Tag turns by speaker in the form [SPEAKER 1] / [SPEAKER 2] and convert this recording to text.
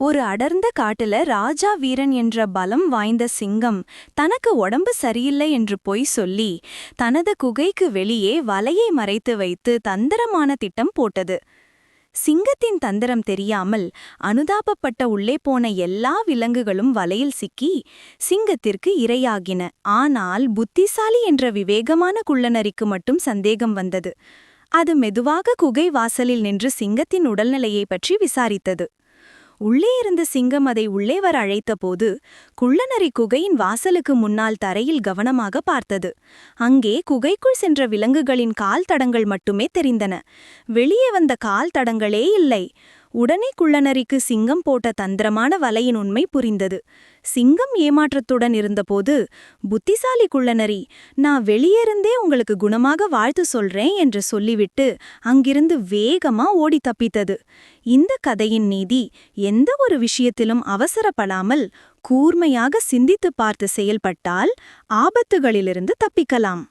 [SPEAKER 1] ஒரு அடர்ந்த காட்டுல ராஜா வீரன் என்ற பலம் வாய்ந்த சிங்கம் தனக்கு உடம்பு சரியில்லை என்று பொய் சொல்லி தனது குகைக்கு வெளியே வலையை மறைத்து வைத்து தந்திரமான திட்டம் போட்டது. சிங்கத்தின் தந்திரம் தெரியாமல் அனுதாபப்பட்ட உள்ளே போன எல்லா விலங்குகளும் வலையில் சிக்கி சிங்கத்திற்கு இரையாகின. ஆனால் புத்திசாலி என்ற விவேகமான குள்ளநரிக்கு மட்டும் சந்தேகம் வந்தது. அது மெதுவாக குகை வாசலில் நின்று சிங்கத்தின் உடல்நிலையை பற்றி விசாரித்தது. உள்ளே இருந்த சிங்கம் அதை உள்ளே வர அழைத்தபோது குள்ளநரி குகையின் வாசலுக்கு முன்னால் தரையில் கவனமாக பார்த்தது. அங்கே குகைக்குள் சென்ற விலங்குகளின் கால் தடங்கள் மட்டுமே தெரிந்தன. வெளியே வந்த கால் தடங்களே இல்லை. உடனே குள்ளநரிக்கு சிங்கம் போட்ட தந்திரமான வலையின் உண்மை புரிந்தது. சிங்கம் ஏமாற்றத்துடன் இருந்தபோது புத்திசாலி குள்ளநரி நான் வெளியேருந்தே உங்களுக்கு குணமாக வாழ்த்து சொல்றேன் என்று சொல்லிவிட்டு அங்கிருந்து வேகமா ஓடி தப்பித்தது. இந்த கதையின் நீதி எந்த ஒரு விஷயத்திலும் அவசரப்படாமல் கூர்மையாக சிந்தித்துப் பார்த்து செயல்பட்டால் ஆபத்துகளிலிருந்து தப்பிக்கலாம்.